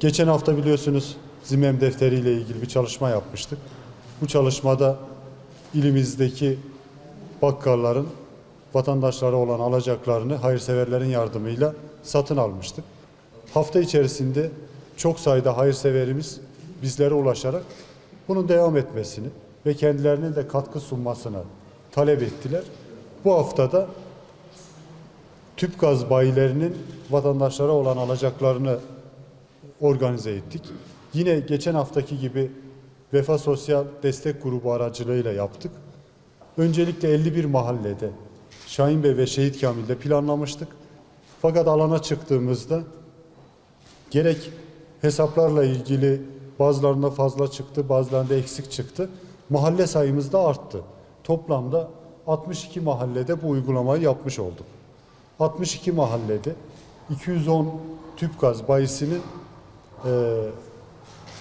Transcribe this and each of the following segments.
Geçen hafta biliyorsunuz Zimem Defteri ile ilgili bir çalışma yapmıştık. Bu çalışmada ilimizdeki bakkalların vatandaşlara olan alacaklarını hayırseverlerin yardımıyla satın almıştık. Hafta içerisinde çok sayıda hayırseverimiz bizlere ulaşarak bunun devam etmesini ve kendilerine de katkı sunmasını talep ettiler. Bu haftada tüp gaz bayilerinin vatandaşlara olan alacaklarını organize ettik. Yine geçen haftaki gibi Vefa Sosyal Destek Grubu aracılığıyla yaptık. Öncelikle 51 mahallede Şahin Bey ve Şehit Kamil'de planlamıştık. Fakat alana çıktığımızda gerek hesaplarla ilgili bazılarında fazla çıktı, bazılarında eksik çıktı. Mahalle sayımız da arttı. Toplamda 62 mahallede bu uygulamayı yapmış olduk. 62 mahallede 210 tüp gaz bayisinin e,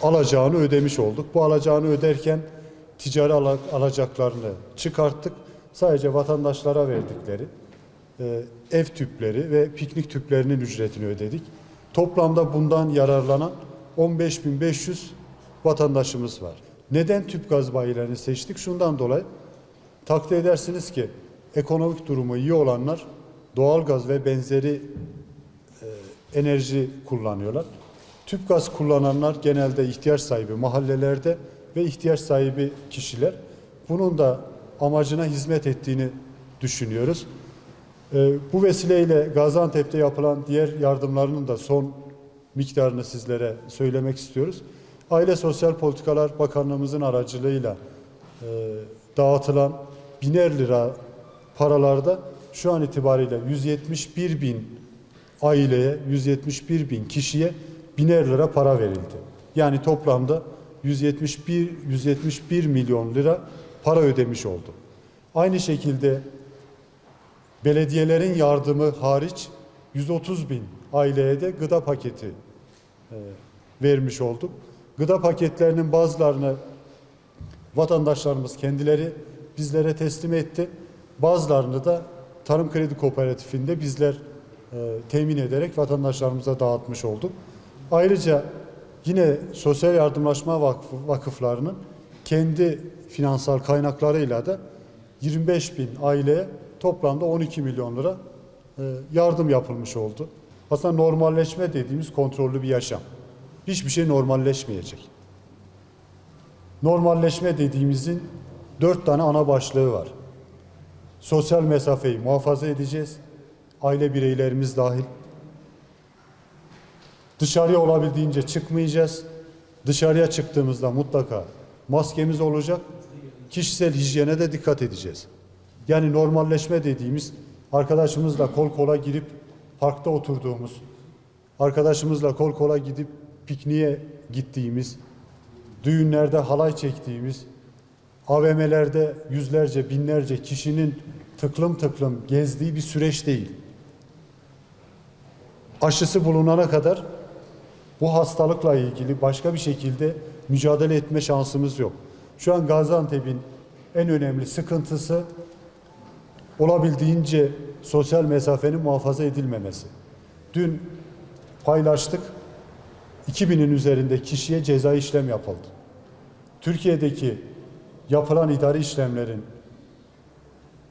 alacağını ödemiş olduk. Bu alacağını öderken ticari ala- alacaklarını çıkarttık. Sadece vatandaşlara verdikleri e, ev tüpleri ve piknik tüplerinin ücretini ödedik. Toplamda bundan yararlanan 15.500 vatandaşımız var. Neden tüp gaz bayilerini seçtik? Şundan dolayı takdir edersiniz ki ekonomik durumu iyi olanlar doğalgaz ve benzeri e, enerji kullanıyorlar. Tüp gaz kullananlar genelde ihtiyaç sahibi mahallelerde ve ihtiyaç sahibi kişiler. Bunun da amacına hizmet ettiğini düşünüyoruz. E, bu vesileyle Gaziantep'te yapılan diğer yardımlarının da son miktarını sizlere söylemek istiyoruz. Aile Sosyal Politikalar Bakanlığımızın aracılığıyla e, dağıtılan biner lira paralarda şu an itibariyle 171 bin aileye, 171 bin kişiye biner lira para verildi. Yani toplamda 171 171 milyon lira para ödemiş oldu. Aynı şekilde belediyelerin yardımı hariç 130 bin aileye de gıda paketi e, vermiş olduk. Gıda paketlerinin bazılarını vatandaşlarımız kendileri bizlere teslim etti. Bazılarını da Tarım Kredi Kooperatifinde bizler e, temin ederek vatandaşlarımıza dağıtmış olduk. Ayrıca yine sosyal yardımlaşma vakfı, vakıflarının kendi finansal kaynaklarıyla da 25 bin aileye toplamda 12 milyon lira e, yardım yapılmış oldu. Aslında normalleşme dediğimiz kontrollü bir yaşam. Hiçbir şey normalleşmeyecek. Normalleşme dediğimizin dört tane ana başlığı var. Sosyal mesafeyi muhafaza edeceğiz. Aile bireylerimiz dahil. Dışarıya olabildiğince çıkmayacağız. Dışarıya çıktığımızda mutlaka maskemiz olacak. Kişisel hijyene de dikkat edeceğiz. Yani normalleşme dediğimiz arkadaşımızla kol kola girip parkta oturduğumuz, arkadaşımızla kol kola gidip pikniğe gittiğimiz, düğünlerde halay çektiğimiz, AVM'lerde yüzlerce, binlerce kişinin tıklım tıklım gezdiği bir süreç değil. Aşısı bulunana kadar bu hastalıkla ilgili başka bir şekilde mücadele etme şansımız yok. Şu an Gaziantep'in en önemli sıkıntısı olabildiğince sosyal mesafenin muhafaza edilmemesi. Dün paylaştık. 2000'in üzerinde kişiye ceza işlem yapıldı. Türkiye'deki yapılan idari işlemlerin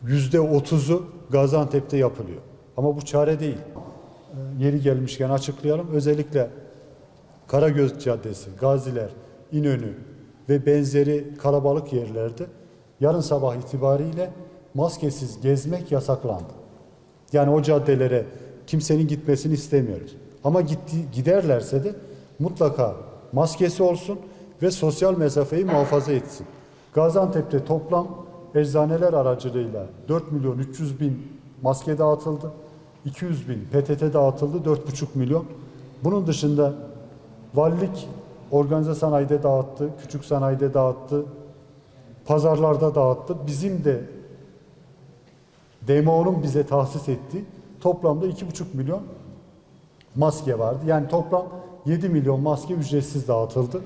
yüzde otuzu Gaziantep'te yapılıyor. Ama bu çare değil. Ee, Yeri gelmişken açıklayalım. Özellikle Karagöz Caddesi, Gaziler, İnönü ve benzeri kalabalık yerlerde yarın sabah itibariyle maskesiz gezmek yasaklandı. Yani o caddelere kimsenin gitmesini istemiyoruz. Ama gitti, giderlerse de mutlaka maskesi olsun ve sosyal mesafeyi muhafaza etsin. Gaziantep'te toplam eczaneler aracılığıyla 4 milyon 300 bin maske dağıtıldı. 200 bin PTT dağıtıldı 4,5 milyon. Bunun dışında valilik organize sanayide dağıttı, küçük sanayide dağıttı, pazarlarda dağıttı. Bizim de DMO'nun bize tahsis ettiği toplamda 2,5 milyon maske vardı. Yani toplam 7 milyon maske ücretsiz dağıtıldı.